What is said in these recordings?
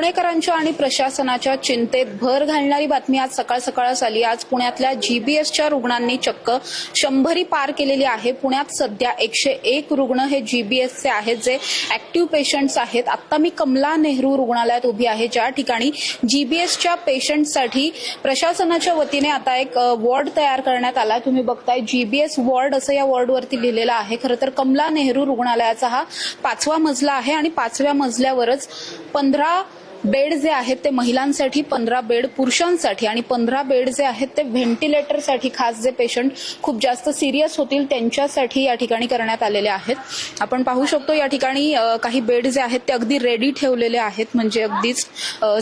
पुणेकरांच्या आणि प्रशासनाच्या चिंतेत भर घालणारी बातमी आज सकाळ सकाळच आली. आज पुण्यातल्या जीबीएसच्या रुग्णांनी चक्क शंभरी पार केलेली आहे. पुण्यात सध्या एकशे एक रुग्ण हे जीबीएसचे आहेत जे ऍक्टिव्ह पेशंट्स आहेत. आता मी कमला नेहरू रुग्णालयात उभी आहे. ज्या ठिकाणी जीबीएसच्या पेशंटसाठी प्रशासनाच्या वतीने आता एक वॉर्ड तयार करण्यात आला. तुम्ही बघताय जीबीएस वॉर्ड असं या वॉर्डवरती लिहिलेलं आहे. खरं तर कमला नेहरू रुग्णालयाचा हा पाचवा मजला आहे आणि पाचव्या मजल्यावरच पंधरा बेड जे आहेत ते महिलांसाठी पंधरा बेड पुरुषांसाठी आणि पंधरा बेड जे आहेत ते व्हेंटिलेटरसाठी खास जे पेशंट खूप जास्त सिरियस होतील त्यांच्यासाठी या ठिकाणी करण्यात आलेले आहेत. आपण पाहू शकतो या ठिकाणी काही बेड जे आहेत ते अगदी रेडी ठेवलेले आहेत. म्हणजे अगदीच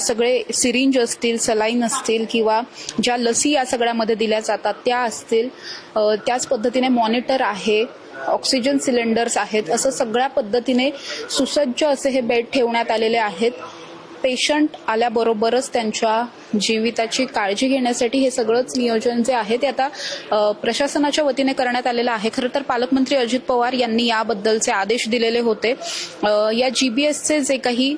सगळे सिरिंज असतील सलाईन असतील किंवा ज्या लसी या सगळ्यामध्ये दिल्या जातात त्या असतील. त्याच पद्धतीने मॉनिटर आहे ऑक्सिजन सिलेंडर्स आहेत. असं सगळ्या पद्धतीने सुसज्ज असे हे बेड ठेवण्यात आलेले आहेत. पेशंट आल्याबरोबरच त्यांच्या जीविताची काळजी घेण्यासाठी हे सगळंच नियोजन जे आहे ते आता प्रशासनाच्या वतीने करण्यात आलेलं आहे. खरं तर पालकमंत्री अजित पवार यांनी याबद्दलचे आदेश दिलेले होते. या जीबीएसचे जे काही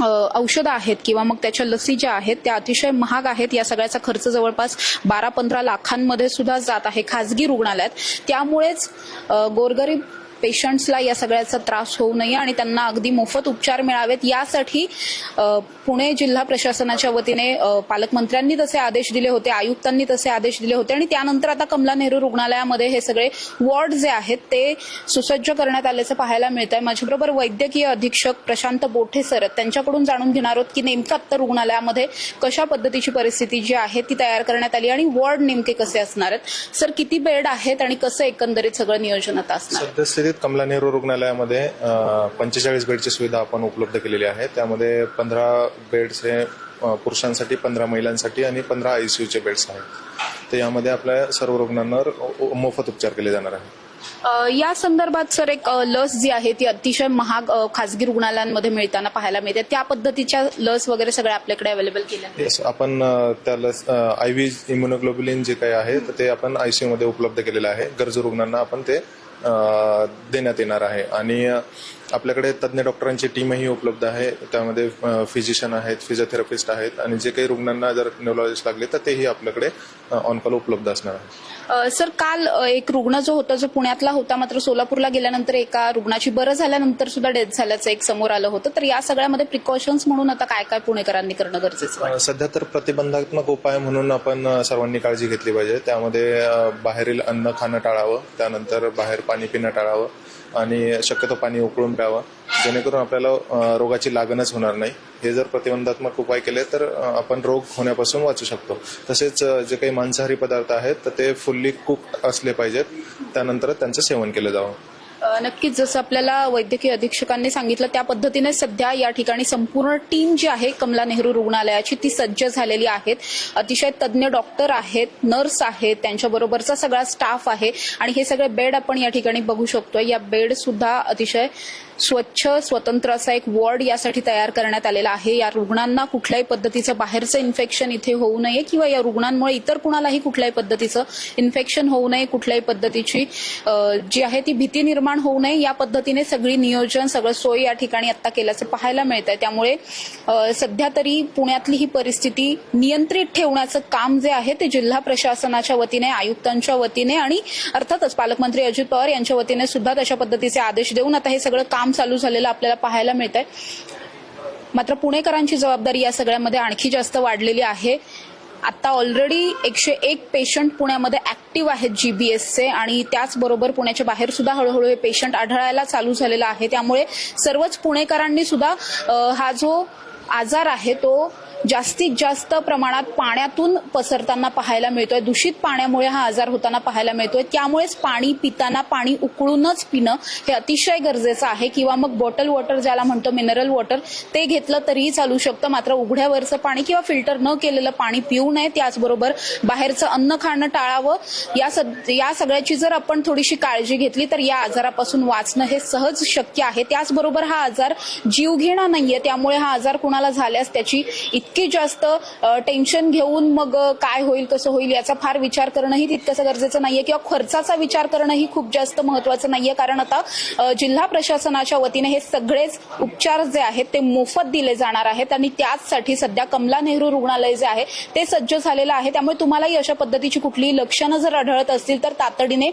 औषधं आहेत किंवा मग त्याच्या लसी ज्या आहेत त्या अतिशय महाग आहेत. या सगळ्याचा खर्च जवळपास बारा पंधरा लाखांमध्ये सुद्धा जात आहे खासगी रुग्णालयात. त्यामुळेच गोरगरीब पेशंट्सला या सगळ्याचा त्रास होऊ नये आणि त्यांना अगदी मोफत उपचार मिळावेत. यासाठी पुणे जिल्हा प्रशासनाच्या वतीने पालकमंत्र्यांनी तसे आदेश दिले होते आयुक्तांनी तसे आदेश दिले होते आणि त्यानंतर आता कमला नेहरू रुग्णालयामध्ये हे सगळे वॉर्ड जे आहेत ते सुसज्ज करण्यात आल्याचं पाहायला मिळत आहे माझ्याबरोबर वैद्यकीय अधीक्षक प्रशांत बोठे सर त्यांच्याकडून जाणून घेणार आहोत की नेमकं आत्ता रुग्णालयामध्ये कशा पद्धतीची परिस्थिती जी आहे ती तयार करण्यात आली आणि वॉर्ड नेमके कसे असणार आहेत? सर किती बेड आहेत आणि कसं एकंदरीत सगळं नियोजन आता असणार? सद्यस्थितीत कमला नेहरू रुग्णालयामध्ये पंचेचाळीस बेडची सुविधा आपण उपलब्ध केलेली आहे. त्यामध्ये पंधरा बेड्स हे पुरुषांसाठी पंधरा महिलांसाठी आणि पंधरा आयसीयूचे बेड्स आहेत. तर यामध्ये आपल्या सर्व रुग्णांवर मोफत उपचार केले जाणार आहे या संदर्भात सर एक लस जी आहे ती अतिशय महाग खासगी रुग्णालयांमध्ये मिळताना पाहायला मिळते. त्या पद्धतीच्या लस वगैरे सगळ्या आपल्याकडे अवेलेबल केल्या आपण अ, त्याला आय व्ही इम्युनोग्लोबुलिन जे काही आहे तर ते आपण आयसीयू मध्ये उपलब्ध केलेलं आहे. गरजू रुग्णांना आपण ते देण्यात येणार आहे. आणि आपल्याकडे तज्ज्ञ डॉक्टरांची टीमही उपलब्ध आहे. त्यामध्ये फिजिशियन आहेत फिजिओथेरपिस्ट आहेत आणि जे काही रुग्णांना जर न्यूरोलॉजिस्ट लागले तर तेही आपल्याकडे ऑन कॉल उपलब्ध असणार आहे. सर काल एक रुग्ण जो होता जो पुण्यातला होता मात्र सोलापूरला गेल्यानंतर एका रुग्णाची बरं झाल्यानंतर सुद्धा डेथ झाल्याचं एक समोर आलं होतं. तर या सगळ्यामध्ये प्रिकॉशन्स म्हणून आता काय काय पुणेकरांनी करणं गरजेचं सध्या तर प्रतिबंधात्मक उपाय म्हणून आपण सर्वांनी काळजी घेतली पाहिजे. त्यामध्ये बाहेरील अन्न खाणं टाळावं. त्यानंतर बाहेर पाणी पिणं टाळावं. आणि शक्यतो पाणी उकळून प्यावं जेणेकरून आपल्याला रोगाची लागणच होणार नाही. हे जर प्रतिबंधात्मक उपाय केले तर आपण रोग होण्यापासून वाचू शकतो. तसेच जे काही मांसाहारी पदार्थ आहेत तर ते फुल्ली कुक असले पाहिजेत. त्यानंतर त्यांचं सेवन केलं जावं. नक्कीच जसं आपल्याला वैद्यकीय अधीक्षकांनी सांगितलं त्या पद्धतीने सध्या या ठिकाणी संपूर्ण टीम जी आहे कमला नेहरू रुग्णालयाची ती सज्ज झालेली आहेत. अतिशय तज्ज्ञ डॉक्टर आहेत नर्स आहेत त्यांच्याबरोबरचा सगळा स्टाफ आहे. आणि हे सगळे बेड आपण या ठिकाणी बघू शकतोय. या बेड सुद्धा अतिशय स्वच्छ स्वतंत्र असा एक वॉर्ड यासाठी तयार करण्यात आलेला आहे. या रुग्णांना कुठल्याही पद्धतीचं बाहेरचं इन्फेक्शन इथे होऊ नये किंवा या रुग्णांमुळे इतर कुणालाही कुठल्याही पद्धतीचं इन्फेक्शन होऊ नये कुठल्याही पद्धतीची जी आहे ती भीती निर्माण होऊ नये या पद्धतीने सगळी नियोजन सगळं सोय या ठिकाणी आता केल्याचं पाहायला मिळत आहे त्यामुळे सध्या तरी पुण्यातली ही परिस्थिती नियंत्रित ठेवण्याचं काम जे आहे ते जिल्हा प्रशासनाच्या वतीने आयुक्तांच्या वतीने आणि अर्थातच पालकमंत्री अजित पवार यांच्या वतीने सुद्धा तशा पद्धतीचे आदेश देऊन आता हे सगळं काम काम चालू झालेलं आपल्याला पाहायला मिळत आहे मात्र पुणेकरांची जबाबदारी या सगळ्यामध्ये आणखी जास्त वाढलेली आहे. आता ऑलरेडी एकशे एक पेशंट पुण्यामध्ये ऍक्टिव्ह आहेत जीबीएसचे आणि त्याचबरोबर पुण्याच्या बाहेर सुद्धा हळूहळू हे पेशंट आढळायला चालू झालेला आहे. त्यामुळे सर्वच पुणेकरांनी सुद्धा हा जो आजार आहे तो जास्तीत जास्त प्रमाणात पाण्यातून पसरताना पाहायला मिळतोय. दूषित पाण्यामुळे हा आजार होताना पाहायला मिळतोय. त्यामुळेच पाणी पिताना पाणी उकळूनच पिणं हे अतिशय गरजेचं आहे. किंवा मग बॉटल वॉटर ज्याला म्हणतो मिनरल वॉटर ते घेतलं तरीही चालू शकतं. मात्र उघड्यावरचं पाणी किंवा फिल्टर न केलेलं पाणी पिऊ नये. त्याचबरोबर बाहेरचं अन्न खाणं टाळावं. या सद- या सगळ्याची जर आपण थोडीशी काळजी घेतली तर या आजारापासून वाचणं हे सहज शक्य आहे. त्याचबरोबर हा आजार जीवघेणा नाहीये. त्यामुळे हा आजार कुणाला झाल्यास त्याची इतकी इतकी जास्त टेन्शन घेऊन मग काय होईल कसं होईल याचा फार विचार करणंही तितकंसं गरजेचं नाहीये किंवा खर्चाचा विचार करणंही खूप जास्त महत्वाचं नाहीये. कारण आता जिल्हा प्रशासनाच्या वतीने हे सगळेच उपचार जे आहेत ते मोफत दिले जाणार आहेत आणि त्याचसाठी सध्या कमला नेहरू रुग्णालय जे आहे ते सज्ज झालेलं आहे. त्यामुळे तुम्हालाही अशा पद्धतीची कुठलीही लक्षणं जर आढळत असतील तर तातडीने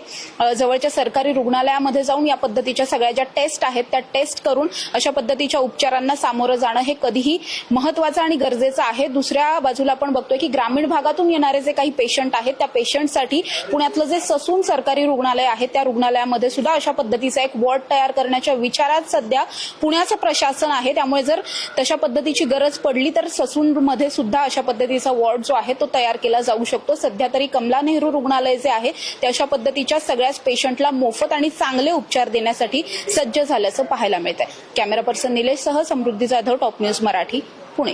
जवळच्या सरकारी रुग्णालयामध्ये जाऊन या पद्धतीच्या सगळ्या ज्या टेस्ट आहेत त्या टेस्ट करून अशा पद्धतीच्या उपचारांना सामोरं जाणं हे कधीही महत्वाचं आणि गरजेचं आहे. दुसऱ्या बाजूला आपण बघतोय की ग्रामीण भागातून येणारे जे काही पेशंट आहेत त्या पेशंटसाठी पुण्यातलं जे ससून सरकारी रुग्णालय आहे त्या रुग्णालयामध्ये सुद्धा अशा पद्धतीचा एक वॉर्ड तयार करण्याच्या विचारात सध्या पुण्याचं प्रशासन आहे. त्यामुळे जर तशा पद्धतीची गरज पडली तर ससूनमध्ये सुद्धा अशा पद्धतीचा वॉर्ड जो आहे तो तयार केला जाऊ शकतो. सध्या तरी कमला नेहरू रुग्णालय जे आहे ते अशा पद्धतीच्या सगळ्याच पेशंटला मोफत आणि चांगले उपचार देण्यासाठी सज्ज झाल्याचं पाहायला मिळत आहे कॅमेरा पर्सन निलेश सह समृद्धी जाधव टॉप न्यूज मराठी पुणे.